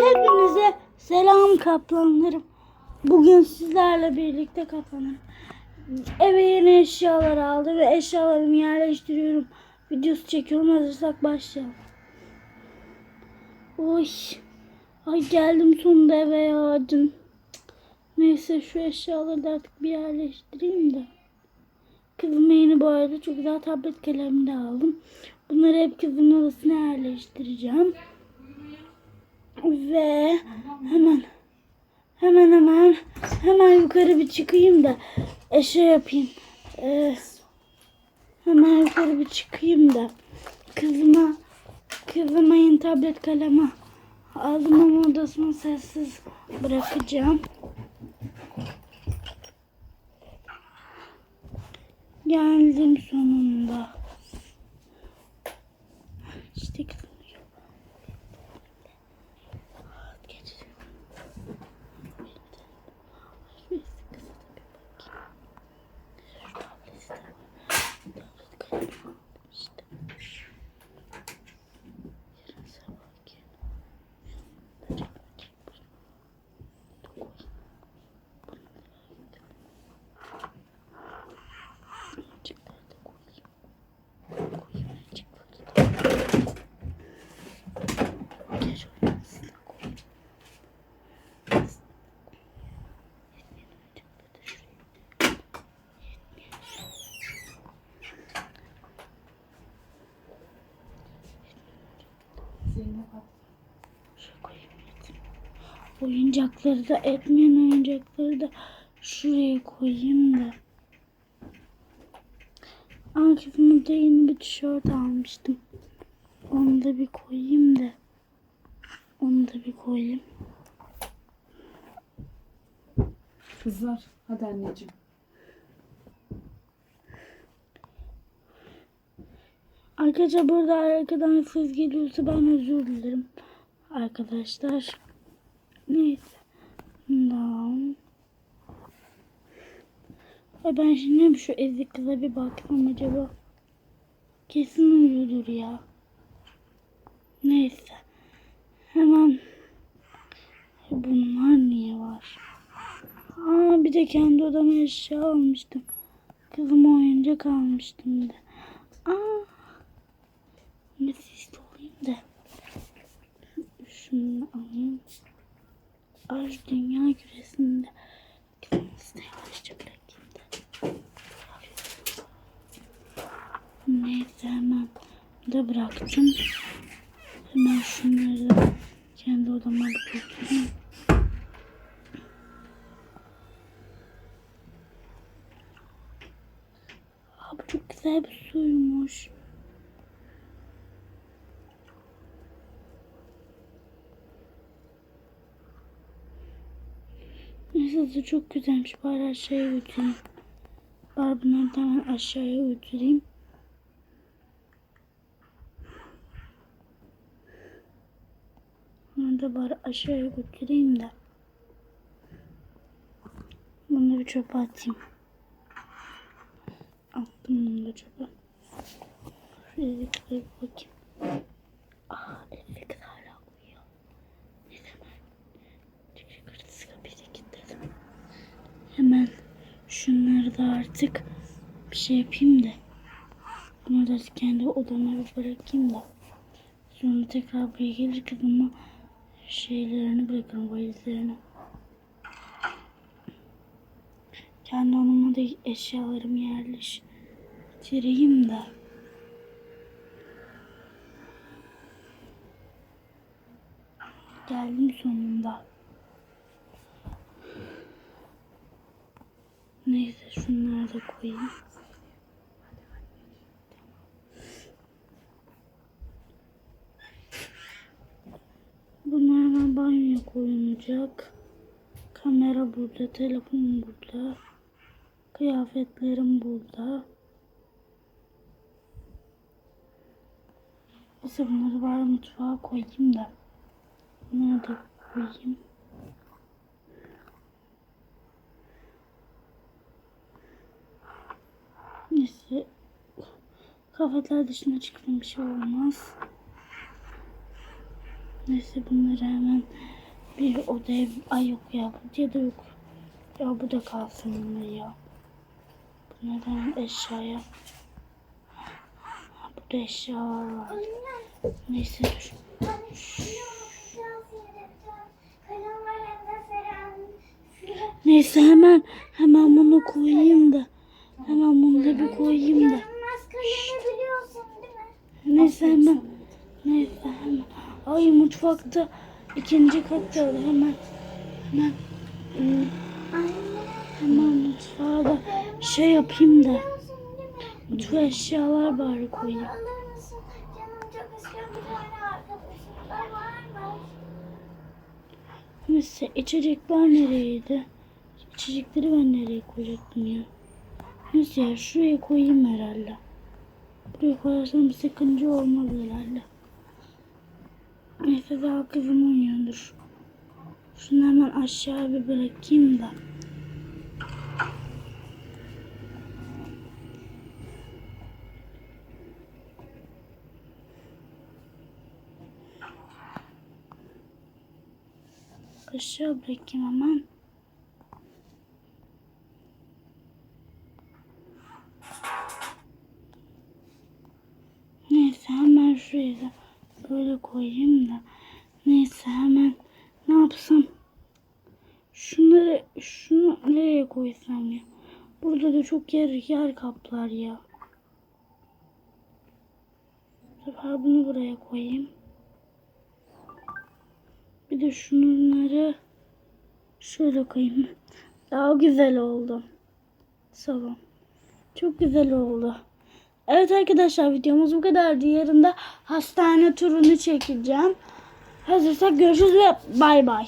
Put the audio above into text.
Hepinize selam kaplanlarım. Bugün sizlerle birlikte kaplanırım. Eve yeni eşyalar aldım ve eşyalarımı yerleştiriyorum. Videosu çekiyorum. Hazırsak başlayalım. Oy. Ay geldim sonunda eve ya. Neyse şu eşyaları da artık bir yerleştireyim de. Kızıma yeni bu arada çok güzel tablet kalemi de aldım. Bunları hep kızımın odasına yerleştireceğim. Ve hemen hemen hemen hemen yukarı bir çıkayım da e, şey yapayım. Ee, hemen yukarı bir çıkayım da kızıma kızıma yeni tablet kalemi aldım ama odasını sessiz bırakacağım. Geldim sonunda. Good. Oyuncakları da etmeyen oyuncakları da şuraya koyayım da. Akif'ime de yeni bir tişört almıştım. Onu da bir koyayım da. Onu da bir koyayım. Kızlar hadi anneciğim. Arkadaşlar burada arkadan ses geliyorsa ben özür dilerim. Arkadaşlar. Neyse. Tamam. Ben şimdi şu ezik kıza bir baksam acaba. Kesin uyuyordur ya. Neyse. Hemen. Bunlar niye var? Aa bir de kendi odama eşya almıştım. Kızıma oyuncak almıştım da. Aa. Sesli olayım da. Şunu alayım. Şu dünya küresinde. Neyse hemen de bıraktım. Hemen şunları da kendi odama bir götüreyim. Aa, bu çok güzel bir suymuş. De çok güzelmiş. Bari aşağıya götüreyim. Bari bunları hemen aşağıya götüreyim. Bunları da bari aşağıya götüreyim de. Bunu bir çöpe atayım. Attım bunu da çöpe. Şuraya bir bakayım. Aa, Elif hala uyuyor. Neyse ben çıkırtısı kapıyı da kilitledim. Hemen da artık bir şey yapayım da. Bunları da kendi odama bırakayım da. Sonra tekrar buraya gelir kızıma şeylerini bırakırım valizlerini. Kendi odama da eşyalarımı yerleştireyim de. Geldim sonunda. Neyse şunları da koyayım. Bunlar banyoya koyulacak. Kamera burada, telefon burada. Kıyafetlerim burada. Neyse bunları bari mutfağa koyayım da. Bunları da koyayım. Neyse. Kıyafetler dışına çıktım bir şey olmaz. Neyse bunları hemen bir odaya... Ay yok ya bu ya da yok. Ya bu da kalsın bunlar ya. Bunları hemen eşyaya. Burada eşyalar var. Neyse dur. Neyse hemen hemen bunu koyayım da. Hemen bunu da bir koyayım da. Değil mi? Neyse hemen. Ay mutfakta ikinci katta hemen. Hemen. Hemen mutfağa da şey yapayım da. Mutfağa eşyalar bari koyayım. Neyse içecekler nereydi? İçecekleri ben nereye koyacaktım ya? Neyse ya şuraya koyayım herhalde. Buraya koyarsam bir sakınca olmaz herhalde. Neyse daha kızım uyuyordur. Şunu hemen aşağı bir bırakayım da. Aşağı bırakayım hemen. Neyse hemen şuraya da böyle koyayım da. Neyse hemen ne yapsam? Şunları şunu nereye koysam ya? Burada da çok yer yer kaplar ya. Bu bunu buraya koyayım. Bir de şunları şöyle koyayım. Daha güzel oldu. Salon. Çok güzel oldu. Evet arkadaşlar videomuz bu kadardı. Yarın da hastane turunu çekeceğim. Hazırsak görüşürüz ve bay bay.